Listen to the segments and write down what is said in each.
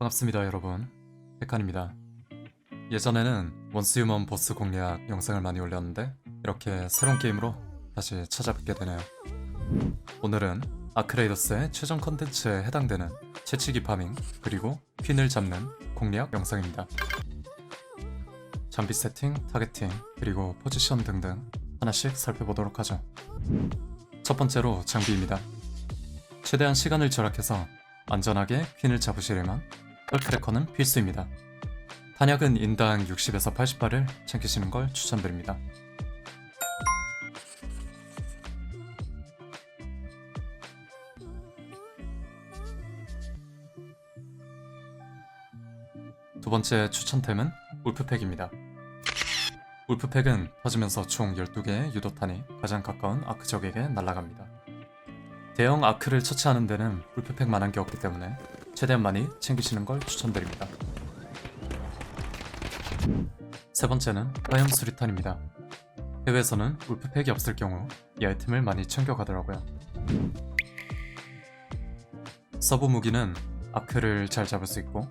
반갑습니다 여러분. 백한입니다. 예전에는 원스유먼 보스 공략 영상을 많이 올렸는데 이렇게 새로운 게임으로 다시 찾아뵙게 되네요. 오늘은 아크레이더스의 최종 컨텐츠에 해당되는 채치기 파밍 그리고 퀸을 잡는 공략 영상입니다. 장비 세팅, 타겟팅, 그리고 포지션 등등 하나씩 살펴보도록 하죠. 첫 번째로 장비입니다. 최대한 시간을 절약해서 안전하게 퀸을 잡으시려면 펄크래커는 필수입니다. 탄약은 인당 60에서 80발을 챙기시는 걸 추천드립니다. 두 번째 추천템은 울프팩입니다. 울프팩은 터지면서 총 12개의 유도탄이 가장 가까운 아크 적에게 날아갑니다. 대형 아크를 처치하는 데는 울프팩만한 게 없기 때문에 최대한 많이 챙기시는 걸 추천드립니다. 세 번째는 화염 수리탄입니다. 해외에서는 울프팩이 없을 경우 이 아이템을 많이 챙겨가더라고요. 서브 무기는 아크를 잘 잡을 수 있고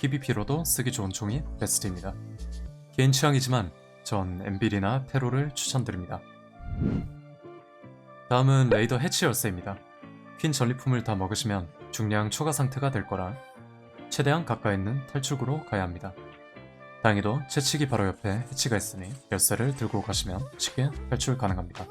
PVP로도 쓰기 좋은 총이 베스트입니다. 개인 취향이지만 전 엠빌이나 페로를 추천드립니다. 다음은 레이더 해치 열쇠입니다. 퀸 전리품을 다 먹으시면 중량 초과 상태가 될 거라 최대한 가까이 있는 탈출구로 가야 합니다. 다행히도 채치기 바로 옆에 해치가 있으니 열쇠를 들고 가시면 쉽게 탈출 가능합니다.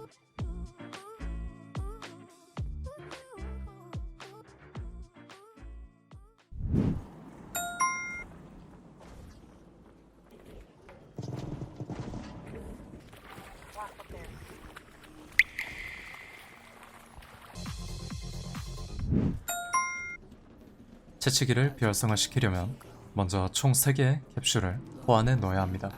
채치기를 비활성화시키려면 먼저 총 3개의 캡슐을 호안에 넣어야 합니다.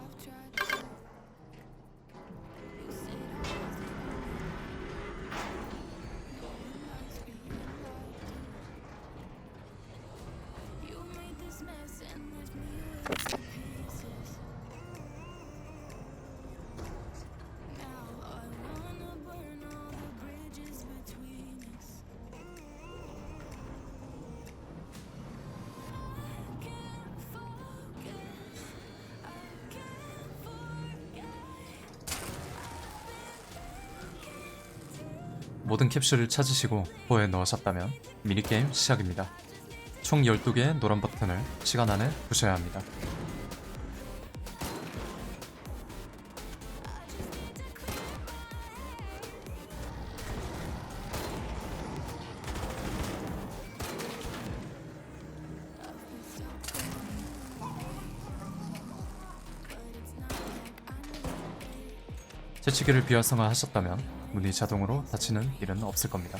모든 캡슐을 찾으시고 호에 넣으셨다면 미니게임 시작입니다. 총 12개의 노란 버튼을 시간 안에 부셔야 합니다. 채치기를 비활성화 하셨다면 문이 자동으로 닫히는 일은 없을 겁니다.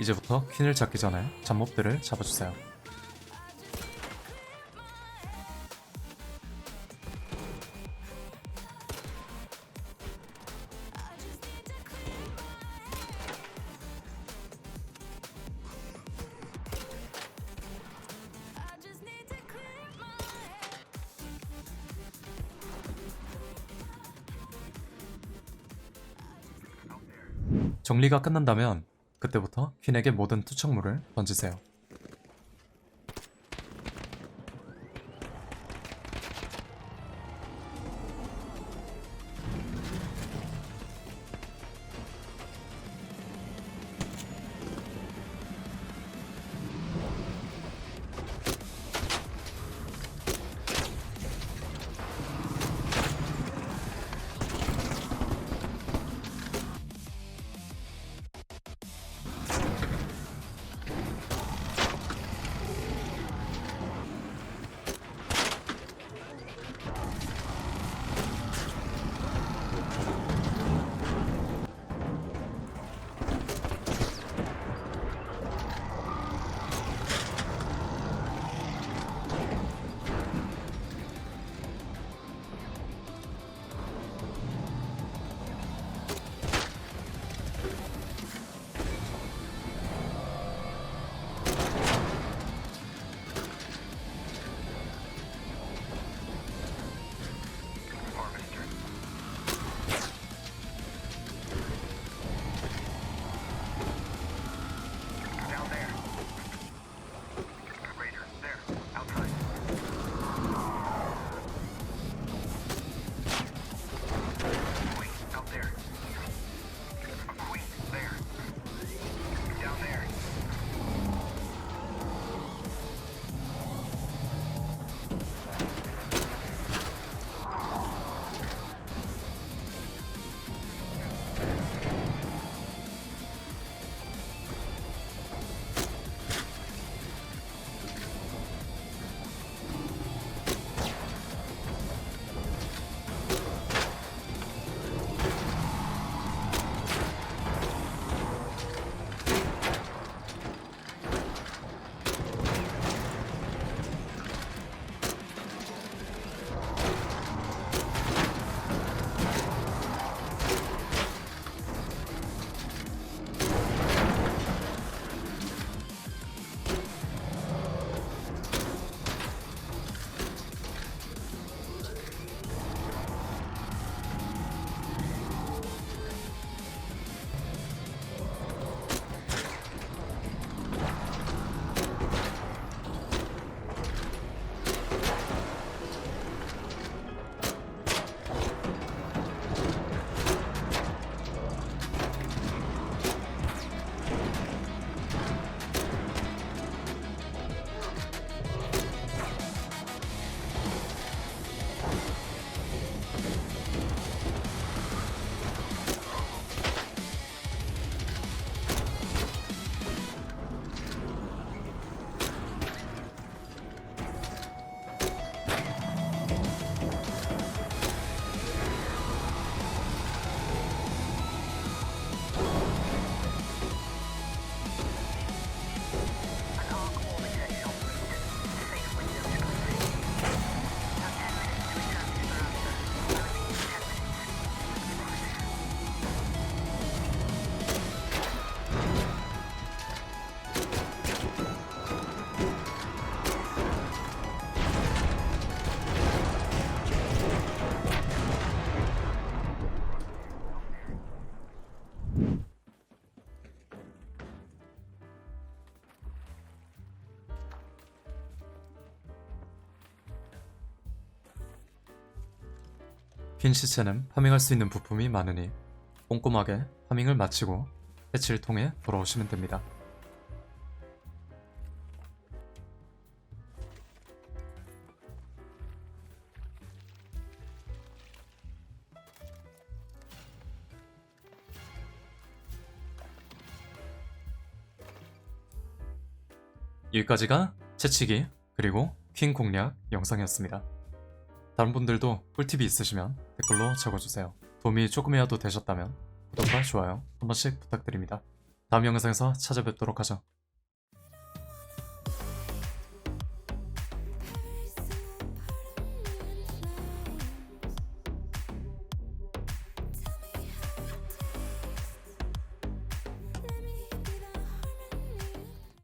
이제부터 퀸을 잡기 전에 잡몹들을 잡아주세요. 정리가 끝난다면 그때부터 퀸에게 모든 투척물을 던지세요. 퀸 시체는 파밍할 수 있는 부품이 많으니 꼼꼼하게 파밍을 마치고 해치를 통해 돌아오시면 됩니다. 여기까지가 채치기 그리고 퀸 공략 영상이었습니다. 다른 분들도 꿀팁이 있으시면 댓글로 적어주세요. 도움이 조금이라도 되셨다면 구독과 좋아요 한 번씩 부탁드립니다. 다음 영상에서 찾아뵙도록 하죠.